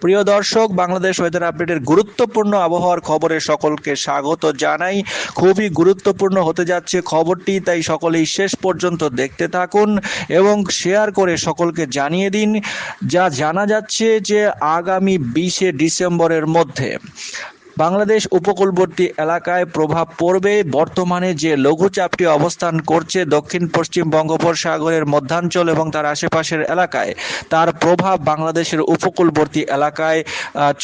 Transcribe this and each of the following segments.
প্রিয় দর্শক, বাংলাদেশ ওয়েদার আপডেটের গুরুত্বপূর্ণ আবহাওয়ার খবরে সকলকে স্বাগত জানাই। খুবই গুরুত্বপূর্ণ হতে যাচ্ছে খবরটি, তাই সকলেই শেষ পর্যন্ত দেখতে থাকুন এবং শেয়ার করে সকলকে জানিয়ে দিন, যা জানা যাচ্ছে যে আগামী বিশে ডিসেম্বরের মধ্যে। বাংলাদেশ উপকূলবর্তী এলাকায় প্রভাব পড়বে। বর্তমানে যে লঘুচাপটি অবস্থান করছে দক্ষিণ পশ্চিম বঙ্গোপসাগরের মধ্যাঞ্চল এবং তার আশেপাশের এলাকায়, তার প্রভাব বাংলাদেশের উপকূলবর্তী এলাকায়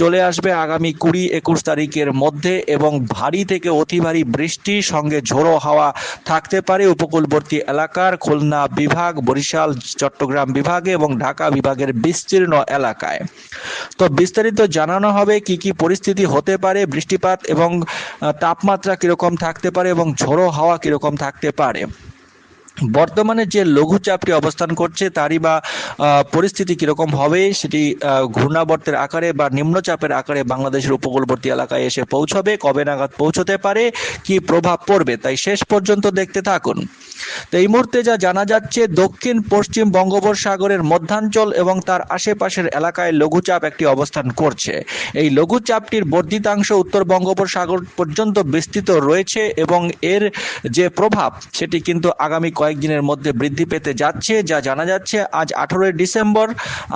চলে আসবে আগামী কুড়ি একুশ তারিখের মধ্যে এবং ভারী থেকে অতি ভারী বৃষ্টি সঙ্গে ঝোড়ো হাওয়া থাকতে পারে উপকূলবর্তী এলাকার খুলনা বিভাগ, বরিশাল, চট্টগ্রাম বিভাগে এবং ঢাকা বিভাগের বিস্তীর্ণ এলাকায়। তো বিস্তারিত জানানো হবে কি কি পরিস্থিতি হতে পারে বৃষ্টিপাত এবং তাপমাত্রা কীরকম থাকতে পারে এবং ঝোড়ো হাওয়া কীরকম থাকতে পারে। বর্তমানে যে লঘুচাপটি অবস্থান করছে, তারই বা পরিস্থিতি কীরকম হবে সেটি ঘূর্ণাবর্তের আকারে বা নিম্নচাপের আকারে বাংলাদেশের উপকূলবর্তী এলাকায় এসে পৌঁছবে, কবে নাগাদ পৌঁছতে পারে, কি প্রভাব পড়বে, তাই শেষ পর্যন্ত দেখতে থাকুন। তো এই মুহূর্তে যা জানা যাচ্ছে, দক্ষিণ পশ্চিম বঙ্গোপসাগরের মধ্যাঞ্চল এবং তার আশেপাশের এলাকায় লঘুচাপ একটি অবস্থান করছে। এই লঘুচাপটির বর্ধিতাংশ উত্তর বঙ্গোপসাগর পর্যন্ত বিস্তৃত রয়েছে এবং এর যে প্রভাব, সেটি কিন্তু আগামী কয়েকদিনের মধ্যে বৃদ্ধি পেতে যাচ্ছে। যা জানা যাচ্ছে, আজ আঠেরোই ডিসেম্বর,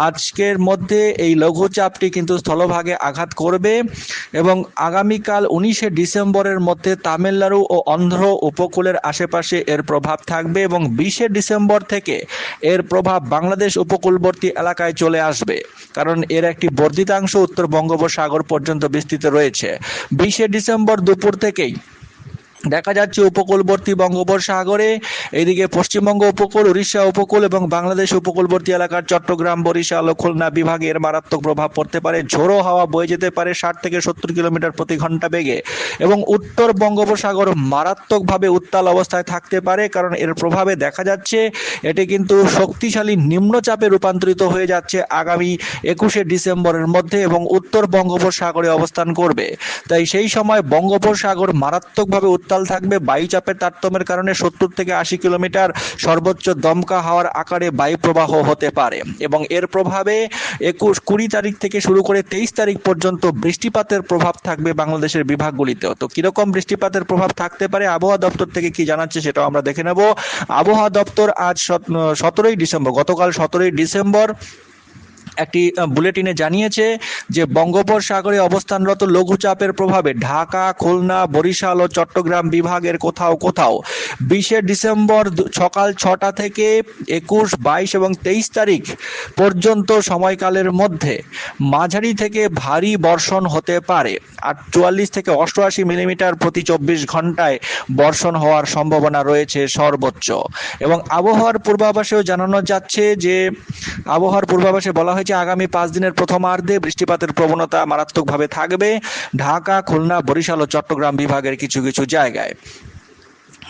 আজকের মধ্যে এই লঘুচাপটি কিন্তু স্থলভাগে আঘাত করবে এবং আগামীকাল উনিশে ডিসেম্বরের মধ্যে তামিলনাড়ু ও অন্ধ্র উপকূলের আশেপাশে এর প্রভাব থাকবে। এবং বিশে ডিসেম্বর থেকে এর প্রভাব বাংলাদেশ উপকূলবর্তী এলাকায় চলে আসবে। কারণ এর একটি বর্ধিতাংশ উত্তর বঙ্গোপসাগর পর্যন্ত বিস্তৃত রয়েছে। বিশে ডিসেম্বর দুপুর থেকেই দেখা যাচ্ছে উপকূলবর্তী বঙ্গোপসাগরে, এদিকে পশ্চিমবঙ্গ উপকূল, উড়িষ্যা উপকূল এবং বাংলাদেশ উপকূলবর্তী এলাকার চট্টগ্রাম, বরিশাল খুলনা বিভাগে এর মারাত্মক প্রভাব পড়তে পারে। ঝোড়ো হাওয়া বয়ে যেতে পারে ষাট থেকে সত্তর কিলোমিটার প্রতি ঘণ্টা বেগে এবং উত্তর বঙ্গোপসাগর মারাত্মকভাবে উত্তাল অবস্থায় থাকতে পারে কারণ এর প্রভাবে দেখা যাচ্ছে এটি কিন্তু শক্তিশালী নিম্নচাপে রূপান্তরিত হয়ে যাচ্ছে আগামী একুশে ডিসেম্বরের মধ্যে এবং উত্তর বঙ্গোপসাগরে অবস্থান করবে। তাই সেই সময় বঙ্গোপসাগর মারাত্মকভাবে উত্তাল থাকবে। বায়ুচাপের তারতম্যের কারণে সত্তর থেকে আশি কিলোমিটার সর্বোচ্চ দমকা হাওয়ার আকারে বায়ু প্রবাহ হতে পারে এবং এর প্রভাবে একুশ কুড়ি তারিখ থেকে শুরু করে তেইশ তারিখ পর্যন্ত বৃষ্টিপাতের প্রভাব থাকবে বাংলাদেশের বিভাগগুলিতেও। তো কীরকম বৃষ্টিপাতের প্রভাব থাকতে পারে? আবহাওয়া দপ্তর থেকে কি জানাচ্ছে সেটাও আমরা দেখে নেব। আবহাওয়া দপ্তর আজ সতেরোই ডিসেম্বর, গতকাল সতেরোই ডিসেম্বর একটি বুলেটিনে জানিয়েছে যে বঙ্গোপসাগরে অবস্থানরত লঘুচাপের প্রভাবে ঢাকা, খুলনা, বরিশাল ও চট্টগ্রাম বিভাগের কোথাও কোথাও বিশে ডিসেম্বর সকাল ছটা থেকে একুশ, বাইশ এবং তেইশ তারিখ পর্যন্ত সময়কালের মধ্যে মাঝারি থেকে ভারী বর্ষণ হতে পারে। আর চুয়াল্লিশ থেকে অষ্টআশি মিলিমিটার প্রতি চব্বিশ ঘন্টায় বর্ষণ হওয়ার সম্ভাবনা রয়েছে সর্বোচ্চ। এবং আবহাওয়ার পূর্বাভাসেও জানানো যাচ্ছে যে, আবহাওয়ার পূর্বাভাসে বলা হয়েছে আগামী পাঁচ দিনের প্রথমার্ধে। বৃষ্টিপাতের প্রবণতা মারাত্মকভাবে থাকবে। ঢাকা, খুলনা, বরিশাল ও চট্টগ্রাম বিভাগের কিছু কিছু জায়গায়।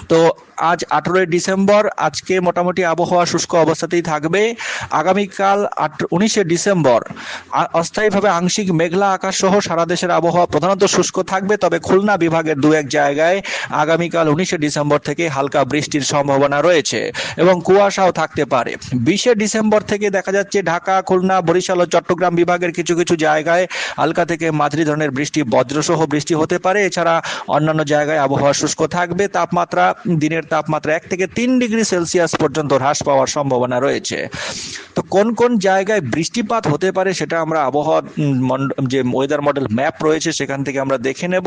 তো আজ আঠেরোই ডিসেম্বর, আজকে মোটামুটি আবহাওয়া শুষ্ক অবস্থাতেই থাকবে। আগামীকাল আট, উনিশে ডিসেম্বর অস্থায়ীভাবে আংশিক মেঘলা আকাশ সহ সারা দেশের আবহাওয়া প্রধানত শুষ্ক থাকবে, তবে খুলনা বিভাগের দু এক জায়গায় আগামীকাল উনিশে ডিসেম্বর থেকে হালকা বৃষ্টির সম্ভাবনা রয়েছে এবং কুয়াশাও থাকতে পারে। বিশে ডিসেম্বর থেকে দেখা যাচ্ছে ঢাকা, খুলনা, বরিশাল ও চট্টগ্রাম বিভাগের কিছু কিছু জায়গায় হালকা থেকে মাঝারি ধরনের বৃষ্টি, বজ্রসহ বৃষ্টি হতে পারে। এছাড়া অন্যান্য জায়গায় আবহাওয়া শুষ্ক থাকবে। তাপমাত্রা দিনের তাপমাত্রা এক থেকে তিন ডিগ্রি সেলসিয়াস পর্যন্ত হ্রাস পাওয়ার সম্ভাবনা রয়েছে। তো কোন কোন জায়গায় বৃষ্টিপাত হতে পারে সেটা আমরা আবহাওয়া যে ওয়েদার মডেল ম্যাপ রয়েছে সেখান থেকে আমরা দেখে নেব।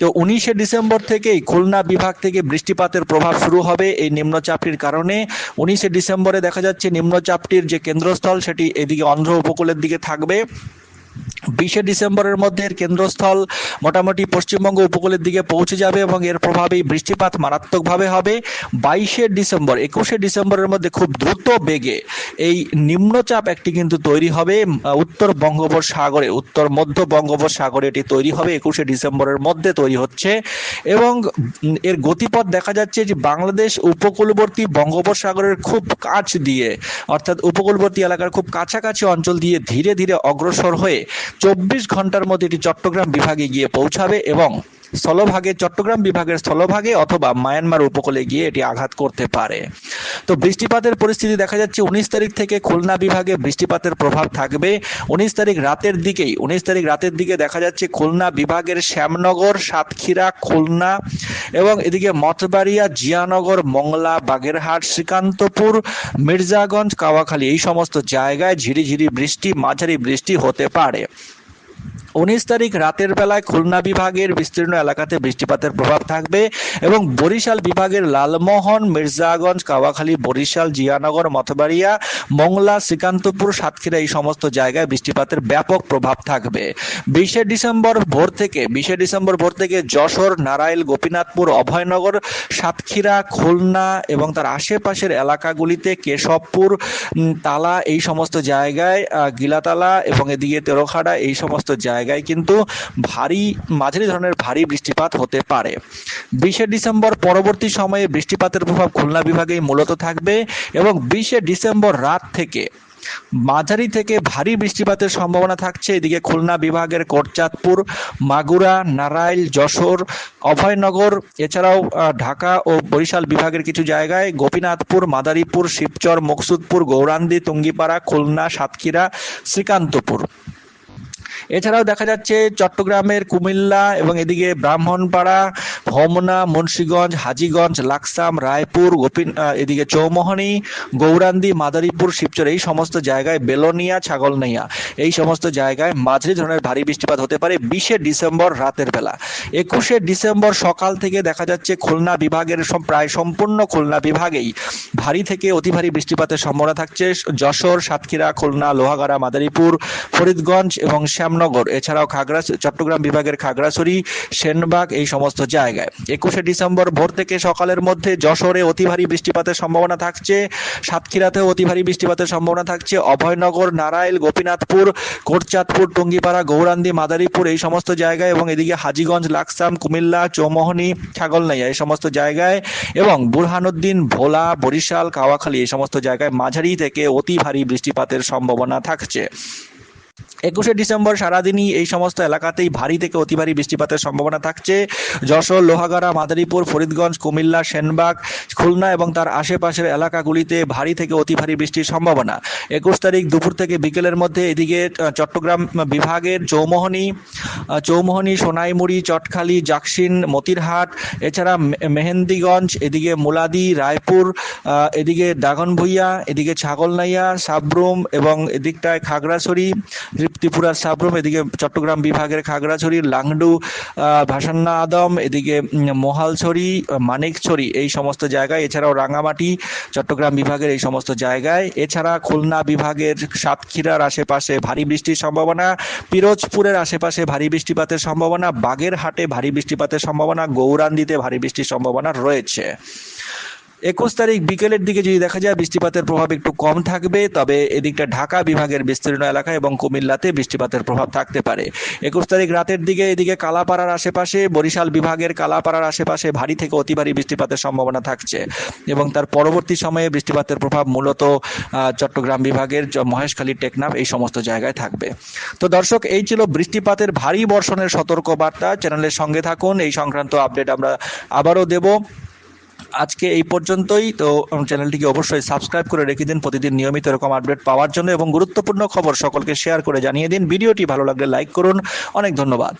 তো উনিশে ডিসেম্বর থেকেই খুলনা বিভাগ থেকে বৃষ্টিপাতের প্রভাব শুরু হবে এই নিম্নচাপটির কারণে। উনিশে ডিসেম্বরে দেখা যাচ্ছে নিম্নচাপটির যে কেন্দ্রস্থল সেটি এদিকে অন্ধ্র উপকূলের দিকে থাকবে। বিশে ডিসেম্বরের মধ্যে এর কেন্দ্রস্থল মোটামুটি পশ্চিমবঙ্গ উপকূলের দিকে পৌঁছে যাবে এবং এর প্রভাবেই বৃষ্টিপাত মারাত্মকভাবে হবে। বাইশে ডিসেম্বর, একুশে ডিসেম্বরের মধ্যে খুব দ্রুত বেগে এই নিম্নচাপ একটি কিন্তু তৈরি হবে উত্তর বঙ্গোপসাগরে, উত্তর মধ্য বঙ্গোপসাগরে এটি তৈরি হবে, একুশে ডিসেম্বরের মধ্যে তৈরি হচ্ছে। এবং এর গতিপথ দেখা যাচ্ছে যে বাংলাদেশ উপকূলবর্তী বঙ্গোপসাগরের খুব কাছ দিয়ে, অর্থাৎ উপকূলবর্তী এলাকার খুব কাছাকাছি অঞ্চল দিয়ে ধীরে ধীরে অগ্রসর হয়ে চব্বিশ ঘণ্টার মধ্যে এটি চট্টগ্রাম বিভাগে গিয়ে পৌঁছাবে এবং স্থলভাগে, চট্টগ্রাম বিভাগের স্থলভাগে অথবা মায়ানমার উপকূলে গিয়ে এটি আঘাত করতে পারে। তো বৃষ্টিপাতের পরিস্থিতি দেখা যাচ্ছে উনিশ তারিখ থেকে খুলনা বিভাগে বৃষ্টিপাতের প্রভাব থাকবে। উনিশ তারিখ রাতের দিকেই, উনিশ তারিখ রাতের দিকে দেখা যাচ্ছে খুলনা বিভাগের শ্যামনগর, সাতক্ষীরা, খুলনা এবং এদিকে মঠবাড়িয়া, জিয়ানগর, মংলা, বাগেরহাট, শ্রীকান্তপুর, মির্জাগঞ্জ, কাওয়াখালী এই সমস্ত জায়গায় ঝিরিঝিরি বৃষ্টি, মাঝারি বৃষ্টি হতে পারে। উনিশ তারিখ রাতের বেলায় খুলনা বিভাগের বিস্তীর্ণ এলাকাতে বৃষ্টিপাতের প্রভাব থাকবে এবং বরিশাল বিভাগের লালমোহন, মির্জাগঞ্জ, কাওয়াখালী, বরিশাল, জিয়ানগর মথবাড়িয়া মংলা, শ্রীকান্তপুর, সাতক্ষীরা এই সমস্ত জায়গায় বৃষ্টিপাতের ব্যাপক প্রভাব থাকবে। বিশে ডিসেম্বর ভোর থেকে, বিশে ডিসেম্বর ভোর থেকে যশোর নারাইল গোপীনাথপুর, অভয়নগর, সাতক্ষীরা, খুলনা এবং তার আশেপাশের এলাকাগুলিতে কেশবপুর তালা এই সমস্ত জায়গায় গিলাতালা এবং এদিকে তেরোখাড়া এই সমস্ত জায়গায় কিন্তু ভারী, মাঝারি ধরনের ভারী বৃষ্টিপাত হতে পারে। বিশে ডিসেম্বর পরবর্তী সময়ে বৃষ্টিপাতের প্রভাব খুলনা বিভাগেই মূলত থাকবে এবং বিশে ডিসেম্বর রাত থেকে মাঝারি থেকে ভারী বৃষ্টিপাতের সম্ভাবনা থাকছে। এদিকে খুলনা বিভাগের কোটচাঁদপুর, মাগুরা নারাইল যশোর, অভয়নগর, এছাড়াও ঢাকা ও বরিশাল বিভাগের কিছু জায়গায় গোপীনাথপুর, মাদারীপুর, শিবচর, মকসুদপুর গৌরান্দি টুঙ্গিপাড়া, খুলনা, সাতক্ষীরা, শ্রীকান্তপুর। এছাড়াও দেখা যাচ্ছে চট্টগ্রামের কুমিল্লা এবং এদিকে ব্রাহ্মণপাড়া হোমনা মুন্সীগঞ্জ, হাজিগঞ্জ, লাকসাম, রায়পুর, গোপিন এদিকে চৌমোহনী, গৌরান্দি, মাদারীপুর, শিবচর এই সমস্ত জায়গায় বেলোনিয়া ছাগলনাইয়া এই সমস্ত জায়গায় মাঝারি ধরনের ভারী বৃষ্টিপাত হতে পারে বিশে ডিসেম্বর রাতের বেলা। একুশে ডিসেম্বর সকাল থেকে দেখা যাচ্ছে খুলনা বিভাগের প্রায় সম্পূর্ণ খুলনা বিভাগেই ভারী থেকে অতি ভারী বৃষ্টিপাতের সম্ভাবনা থাকছে। যশোর, সাতক্ষীরা, খুলনা, লোহাগাড়া, মাদারীপুর, ফরিদগঞ্জ এবং শ্যামনগর। এছাড়াও খাগড়া চট্টগ্রাম বিভাগের খাগড়াছড়ি, সেনবাগ এই সমস্ত জায়গায়। একুশে ডিসেম্বর ভোর থেকে সকালের মধ্যে যশোরে অতি ভারী বৃষ্টিপাতের সম্ভাবনা থাকছে, সাতক্ষীরাতেও অতি ভারী বৃষ্টিপাতের সম্ভাবনা থাকছে, অভয়নগর নারাইল গোপীনাথপুর, কোটচাঁদপুর, টঙ্গিপাড়া, গৌরান্দি, মাদারীপুর এই সমস্ত জায়গায় এবং এদিকে হাজিগঞ্জ, লাকসাম, কুমিল্লা, চৌমোহনী, ছাগলনাইয়া এই সমস্ত জায়গায় এবং বুরহানুদ্দিন, ভোলা, বরিশাল, কাওয়াখালী এই সমস্ত জায়গায় মাঝারি থেকে অতি ভারী বৃষ্টিপাতের সম্ভাবনা থাকছে। একুশে ডিসেম্বর সারাদিনই এই সমস্ত এলাকাতেই ভারী থেকে অতি ভারী বৃষ্টিপাতের সম্ভাবনা থাকছে। যশোর, লোহাগাড়া, মাদারীপুর, ফরিদগঞ্জ, কুমিল্লা, সেনবাগ, খুলনা এবং তার আশেপাশের এলাকাগুলিতে ভারী থেকে অতি ভারী বৃষ্টির সম্ভাবনা। একুশ তারিখ দুপুর থেকে বিকেলের মধ্যে এদিকে চট্টগ্রাম বিভাগের চৌমোহনী চৌমোহনী, সোনাইমুড়ি, চটখালি, জাকসিন, মতিরহাট, এছাড়া মেহেন্দিগঞ্জ, এদিকে মুলাদি, রায়পুর এদিকে দাগনভূঞা, এদিকে ছাগলনাইয়া, সাবরুম এবং এদিকটায় খাগড়াছড়ি ত্রিপুরার সাবরুম, এদিকে চট্টগ্রাম বিভাগের খাগড়াছড়ি, লাংডু ভাসান্না আদম এদিকে মহালছড়ি, মানিকছড়ি এই সমস্ত জায়গায়। এছাড়াও রাঙামাটি, চট্টগ্রাম বিভাগের এই সমস্ত জায়গায়। এছাড়া খুলনা বিভাগের সাতক্ষীরার আশেপাশে ভারী বৃষ্টির সম্ভাবনা, পিরোজপুরের আশেপাশে ভারী বৃষ্টিপাতের সম্ভাবনা, বাগেরহাটে ভারী বৃষ্টিপাতের সম্ভাবনা, গৌরান্দিতে ভারী বৃষ্টির সম্ভাবনা রয়েছে। একুশ তারিখ বিকেলের দিকে যদি দেখা যায় বৃষ্টিপাতের প্রভাব একটু কম থাকবে, তবে এদিকটা ঢাকা বিভাগের বিস্তীর্ণ এলাকা এবং কুমিল্লাতে বৃষ্টিপাতের প্রভাব থাকতে পারে। একুশ তারিখ রাতের দিকে এদিকে কালাপাড়ার আশেপাশে, বরিশাল বিভাগের কালাপাড়ার আশেপাশে ভারী থেকে অতি ভারী বৃষ্টিপাতের সম্ভাবনা থাকছে এবং তার পরবর্তী সময়ে বৃষ্টিপাতের প্রভাব মূলত চট্টগ্রাম বিভাগের মহেশখালী, টেকনাফ এই সমস্ত জায়গায় থাকবে। তো দর্শক, এই ছিল বৃষ্টিপাতের ভারী বর্ষণের সতর্ক বার্তা চ্যানেলের সঙ্গে থাকুন, এই সংক্রান্ত আপডেট আমরা আবারও দেব। আজকে এই পর্যন্তই। তো চ্যানেলটিকে অবশ্যই সাবস্ক্রাইব করে রেখে দিন। প্রতিদিন নিয়মিত এরকম আপডেট পাওয়ার জন্য এবং গুরুত্বপূর্ণ খবর সকলকে শেয়ার করে জানিয়ে দিন। ভিডিওটি ভালো লাগলে লাইক করুন। অনেক ধন্যবাদ।